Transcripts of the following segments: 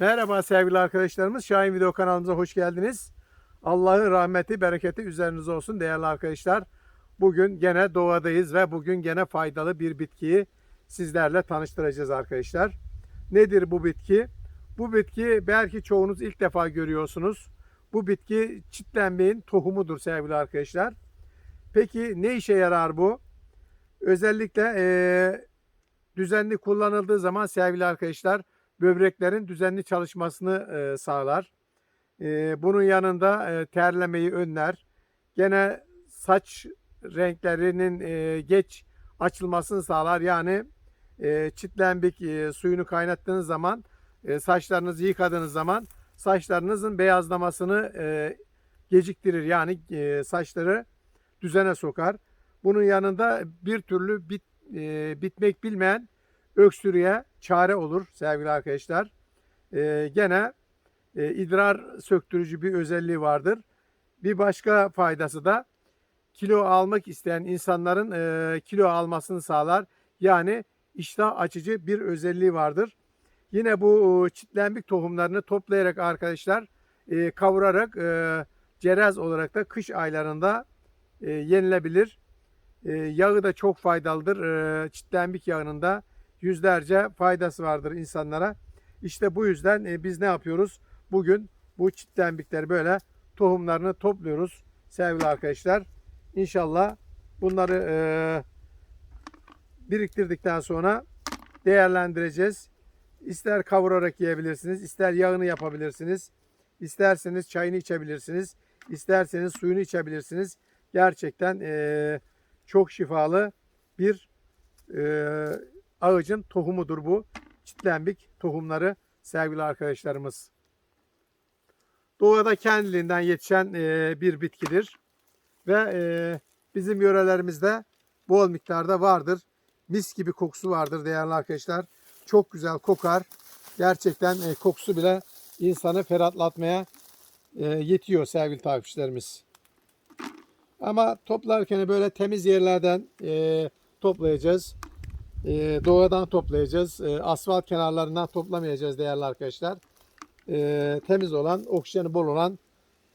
Merhaba sevgili arkadaşlarımız. Şahin Video kanalımıza hoş geldiniz. Allah'ın rahmeti, bereketi üzerinize olsun değerli arkadaşlar. Bugün gene doğadayız ve bugün gene faydalı bir bitkiyi sizlerle tanıştıracağız arkadaşlar. Nedir bu bitki? Bu bitki belki çoğunuz ilk defa görüyorsunuz. Bu bitki çitlenmeyin tohumudur sevgili arkadaşlar. Peki ne işe yarar bu? Özellikle eee, düzenli kullanıldığı zaman sevgili arkadaşlar böbreklerin düzenli çalışmasını e, sağlar. E, bunun yanında e, terlemeyi önler. Gene saç renklerinin e, geç açılmasını sağlar. Yani e, çitlenbik e, suyunu kaynattığınız zaman e, saçlarınızı yıkadığınız zaman saçlarınızın beyazlamasını e, geciktirir. Yani e, saçları düzene sokar. Bunun yanında bir türlü bit, e, bitmek bilmeyen öksürüğe çare olur sevgili arkadaşlar. Ee, gene e, idrar söktürücü bir özelliği vardır. Bir başka faydası da kilo almak isteyen insanların e, kilo almasını sağlar. Yani iştah açıcı bir özelliği vardır. Yine bu e, çitlenbik tohumlarını toplayarak arkadaşlar e, kavurarak e, cerez olarak da kış aylarında e, yenilebilir. E, yağı da çok faydalıdır. E, çitlenbik yağının da yüzlerce faydası vardır insanlara. İşte bu yüzden e, biz ne yapıyoruz? Bugün bu çitlenbikleri böyle tohumlarını topluyoruz sevgili arkadaşlar. İnşallah bunları e, biriktirdikten sonra değerlendireceğiz. İster kavurarak yiyebilirsiniz, ister yağını yapabilirsiniz. İsterseniz çayını içebilirsiniz. isterseniz suyunu içebilirsiniz. Gerçekten e, çok şifalı bir e, ağacın tohumudur bu. Çitlenbik tohumları sevgili arkadaşlarımız. Doğada kendiliğinden yetişen e, bir bitkidir. Ve e, bizim yörelerimizde bol miktarda vardır. Mis gibi kokusu vardır değerli arkadaşlar. Çok güzel kokar. Gerçekten e, kokusu bile insanı ferahlatmaya yetiyor sevgili takipçilerimiz. Ama toplarken böyle temiz yerlerden toplayacağız. E, doğadan toplayacağız. E, asfalt kenarlarından toplamayacağız değerli arkadaşlar. E, temiz olan, oksijeni bol olan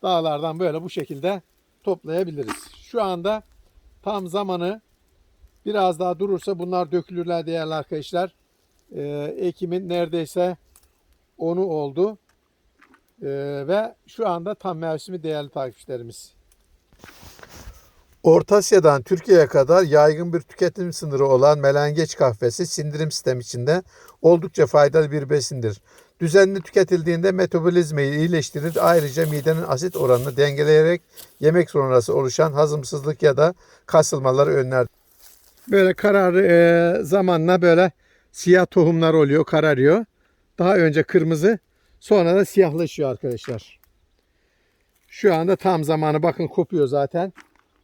dağlardan böyle bu şekilde toplayabiliriz. Şu anda tam zamanı biraz daha durursa bunlar dökülürler değerli arkadaşlar. E, Ekim'in neredeyse 10'u oldu. E, ve şu anda tam mevsimi değerli takipçilerimiz. Orta Asya'dan Türkiye'ye kadar yaygın bir tüketim sınırı olan melengeç kahvesi sindirim sistemi içinde oldukça faydalı bir besindir. Düzenli tüketildiğinde metabolizmayı iyileştirir. Ayrıca midenin asit oranını dengeleyerek yemek sonrası oluşan hazımsızlık ya da kasılmaları önler. Böyle kararı e, zamanla böyle siyah tohumlar oluyor, kararıyor. Daha önce kırmızı, sonra da siyahlaşıyor arkadaşlar. Şu anda tam zamanı bakın kopuyor zaten.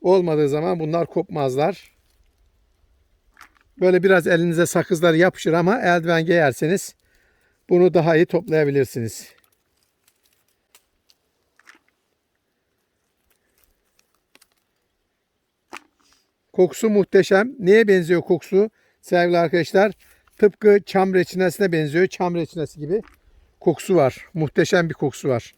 Olmadığı zaman bunlar kopmazlar. Böyle biraz elinize sakızlar yapışır ama eldiven giyerseniz bunu daha iyi toplayabilirsiniz. Kokusu muhteşem. Neye benziyor kokusu sevgili arkadaşlar? Tıpkı çam reçinesine benziyor. Çam reçinesi gibi kokusu var. Muhteşem bir kokusu var.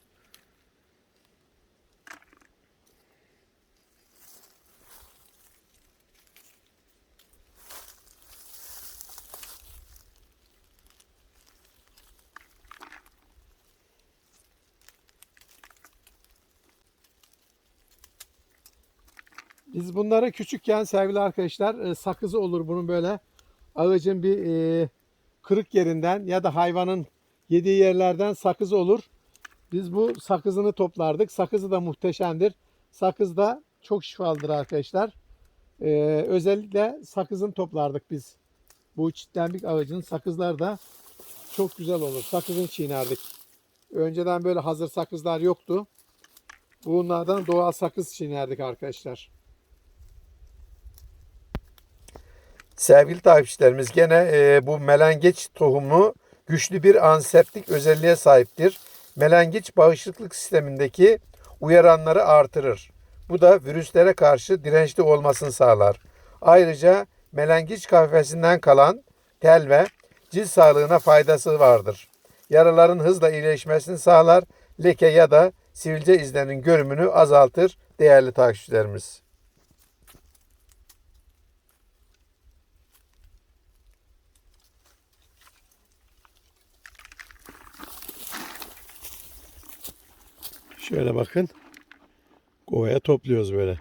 Biz bunları küçükken sevgili arkadaşlar e, sakızı olur bunun böyle ağacın bir e, kırık yerinden ya da hayvanın yediği yerlerden sakız olur. Biz bu sakızını toplardık. Sakızı da muhteşemdir. Sakız da çok şifalıdır arkadaşlar. E, özellikle sakızını toplardık biz. Bu çitlenbik ağacının sakızlar da çok güzel olur. Sakızını çiğnerdik. Önceden böyle hazır sakızlar yoktu. Bunlardan doğal sakız çiğnerdik arkadaşlar. Sevgili takipçilerimiz gene e, bu melengeç tohumu güçlü bir anseptik özelliğe sahiptir. Melengeç bağışıklık sistemindeki uyaranları artırır. Bu da virüslere karşı dirençli olmasını sağlar. Ayrıca melengeç kahvesinden kalan tel ve cilt sağlığına faydası vardır. yaraların hızla iyileşmesini sağlar, leke ya da sivilce izlerinin görümünü azaltır değerli takipçilerimiz. Şöyle bakın. Kovaya topluyoruz böyle.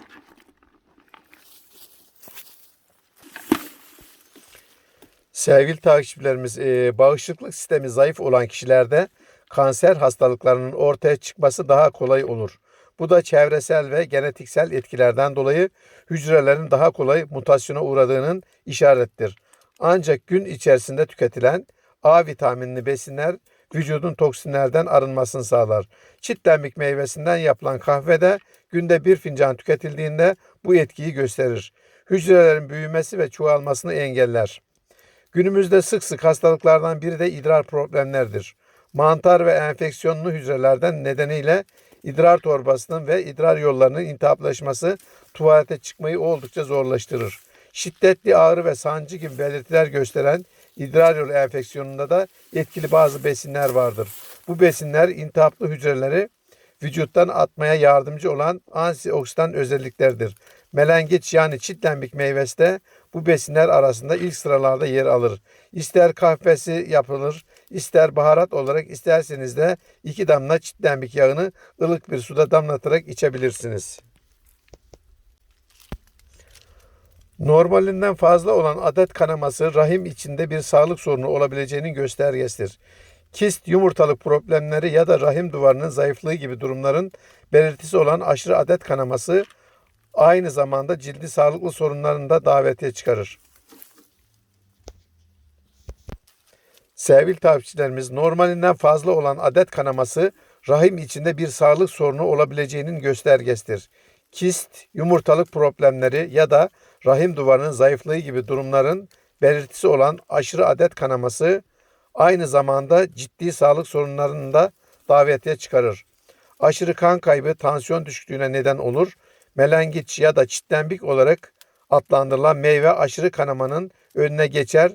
Sevgili takipçilerimiz, e, bağışıklık sistemi zayıf olan kişilerde kanser hastalıklarının ortaya çıkması daha kolay olur. Bu da çevresel ve genetiksel etkilerden dolayı hücrelerin daha kolay mutasyona uğradığının işarettir. Ancak gün içerisinde tüketilen A vitaminli besinler vücudun toksinlerden arınmasını sağlar. Çitlenmik meyvesinden yapılan kahvede günde bir fincan tüketildiğinde bu etkiyi gösterir. Hücrelerin büyümesi ve çoğalmasını engeller. Günümüzde sık sık hastalıklardan biri de idrar problemleridir. Mantar ve enfeksiyonlu hücrelerden nedeniyle idrar torbasının ve idrar yollarının iltihaplaşması tuvalete çıkmayı oldukça zorlaştırır. Şiddetli ağrı ve sancı gibi belirtiler gösteren idrar yolu enfeksiyonunda da etkili bazı besinler vardır. Bu besinler iltihaplı hücreleri vücuttan atmaya yardımcı olan antioksidan özelliklerdir. Melengeç yani çitlenmik meyvesi de bu besinler arasında ilk sıralarda yer alır. İster kahvesi yapılır, ister baharat olarak isterseniz de iki damla çitlenmik yağını ılık bir suda damlatarak içebilirsiniz. Normalinden fazla olan adet kanaması rahim içinde bir sağlık sorunu olabileceğinin göstergesidir. Kist, yumurtalık problemleri ya da rahim duvarının zayıflığı gibi durumların belirtisi olan aşırı adet kanaması aynı zamanda cildi sağlıklı sorunlarını da davetiye çıkarır. Sevgili takipçilerimiz normalinden fazla olan adet kanaması rahim içinde bir sağlık sorunu olabileceğinin göstergesidir. Kist, yumurtalık problemleri ya da rahim duvarının zayıflığı gibi durumların belirtisi olan aşırı adet kanaması aynı zamanda ciddi sağlık sorunlarını da davetiye çıkarır. Aşırı kan kaybı tansiyon düşüklüğüne neden olur. Melengiç ya da çitlenbik olarak adlandırılan meyve aşırı kanamanın önüne geçer.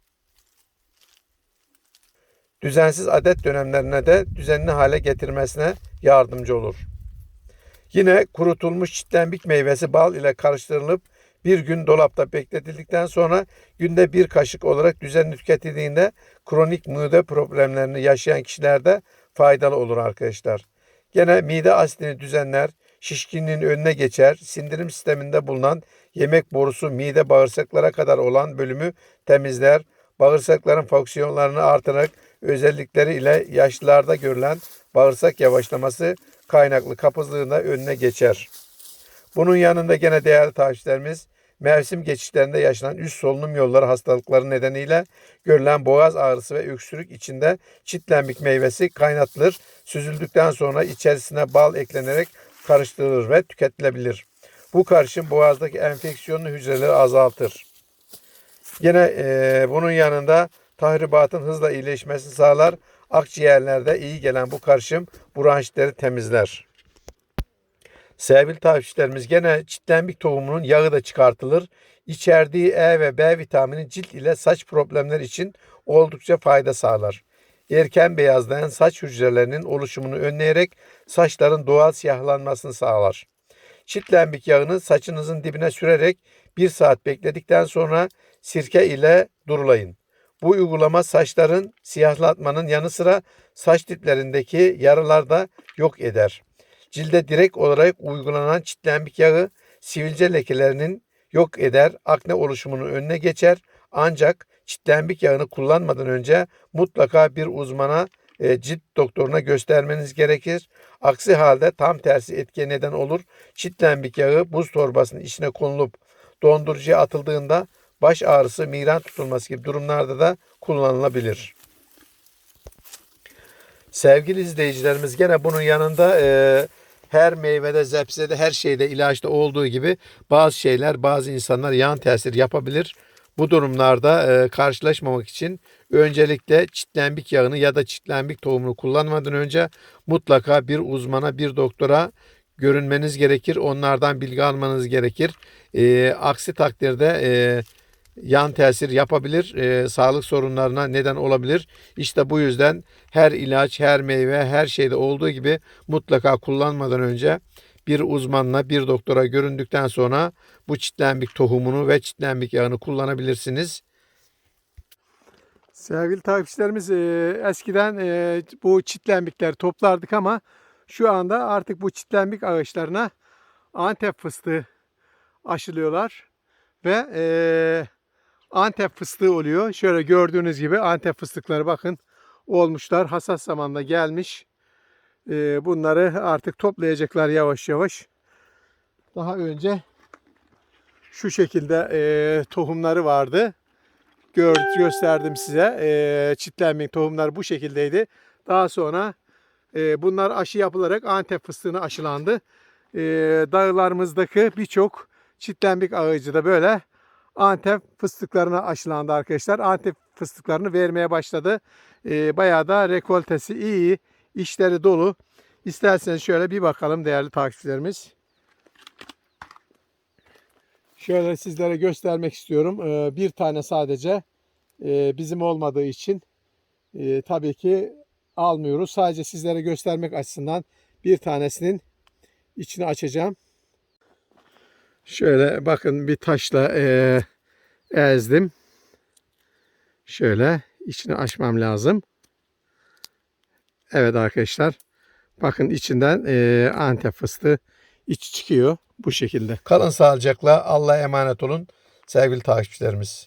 Düzensiz adet dönemlerine de düzenli hale getirmesine yardımcı olur. Yine kurutulmuş çitlenbik meyvesi bal ile karıştırılıp bir gün dolapta bekletildikten sonra günde bir kaşık olarak düzenli tüketildiğinde kronik mide problemlerini yaşayan kişilerde faydalı olur arkadaşlar. Gene mide asidini düzenler, şişkinliğin önüne geçer, sindirim sisteminde bulunan yemek borusu mide bağırsaklara kadar olan bölümü temizler, bağırsakların fonksiyonlarını artırarak özellikleri ile yaşlılarda görülen bağırsak yavaşlaması kaynaklı kapızlığın da önüne geçer. Bunun yanında gene değerli takipçilerimiz mevsim geçişlerinde yaşanan üst solunum yolları hastalıkları nedeniyle görülen boğaz ağrısı ve öksürük içinde çitlenmik meyvesi kaynatılır. Süzüldükten sonra içerisine bal eklenerek karıştırılır ve tüketilebilir. Bu karışım boğazdaki enfeksiyonlu hücreleri azaltır. Yine e, bunun yanında tahribatın hızla iyileşmesini sağlar. Akciğerlerde iyi gelen bu karışım bronşitleri temizler. Sevgili takipçilerimiz gene çitlenbik tohumunun yağı da çıkartılır. İçerdiği E ve B vitamini cilt ile saç problemleri için oldukça fayda sağlar. Erken beyazlayan saç hücrelerinin oluşumunu önleyerek saçların doğal siyahlanmasını sağlar. Çitlenbik yağını saçınızın dibine sürerek bir saat bekledikten sonra sirke ile durulayın. Bu uygulama saçların siyahlatmanın yanı sıra saç diplerindeki yaralar da yok eder. Cilde direkt olarak uygulanan çitlenbik yağı sivilce lekelerinin yok eder, akne oluşumunun önüne geçer. Ancak çitlenbik yağını kullanmadan önce mutlaka bir uzmana, e, cilt doktoruna göstermeniz gerekir. Aksi halde tam tersi etkiye neden olur. Çitlenbik yağı buz torbasının içine konulup dondurucuya atıldığında baş ağrısı, migren tutulması gibi durumlarda da kullanılabilir. Sevgili izleyicilerimiz gene bunun yanında e, her meyvede, zepsede, her şeyde ilaçta olduğu gibi bazı şeyler bazı insanlar yan tesir yapabilir. Bu durumlarda e, karşılaşmamak için öncelikle çitlenbik yağını ya da çitlenbik tohumunu kullanmadan önce mutlaka bir uzmana, bir doktora görünmeniz gerekir. Onlardan bilgi almanız gerekir. E, aksi takdirde e, yan tesir yapabilir. e, sağlık sorunlarına neden olabilir. İşte bu yüzden her ilaç, her meyve, her şeyde olduğu gibi mutlaka kullanmadan önce bir uzmanla, bir doktora göründükten sonra bu çitlenbik tohumunu ve çitlenbik yağını kullanabilirsiniz. Sevgili takipçilerimiz e, eskiden e, bu çitlenbikleri toplardık ama şu anda artık bu çitlenbik ağaçlarına Antep fıstığı aşılıyorlar ve e, Antep fıstığı oluyor. Şöyle gördüğünüz gibi Antep fıstıkları bakın olmuşlar. Hasat zamanında gelmiş. E, bunları artık toplayacaklar yavaş yavaş. Daha önce şu şekilde e, tohumları vardı gösterdim size. E, çitlenmek tohumlar bu şekildeydi. Daha sonra e, bunlar aşı yapılarak Antep fıstığına aşılandı. E, dağlarımızdaki birçok çitlenbik ağacı da böyle Antep fıstıklarına aşılandı arkadaşlar. Antep fıstıklarını vermeye başladı. E, bayağı da rekoltesi iyi, işleri dolu. İsterseniz şöyle bir bakalım değerli takipçilerimiz. Şöyle sizlere göstermek istiyorum. Ee, Bir tane sadece e, bizim olmadığı için tabii ki almıyoruz. Sadece sizlere göstermek açısından bir tanesinin içini açacağım. Şöyle bakın bir taşla e, ezdim. Şöyle içini açmam lazım. Evet arkadaşlar. Bakın içinden e, antep fıstığı içi çıkıyor bu şekilde. Kalın sağlıcakla Allah'a emanet olun sevgili takipçilerimiz.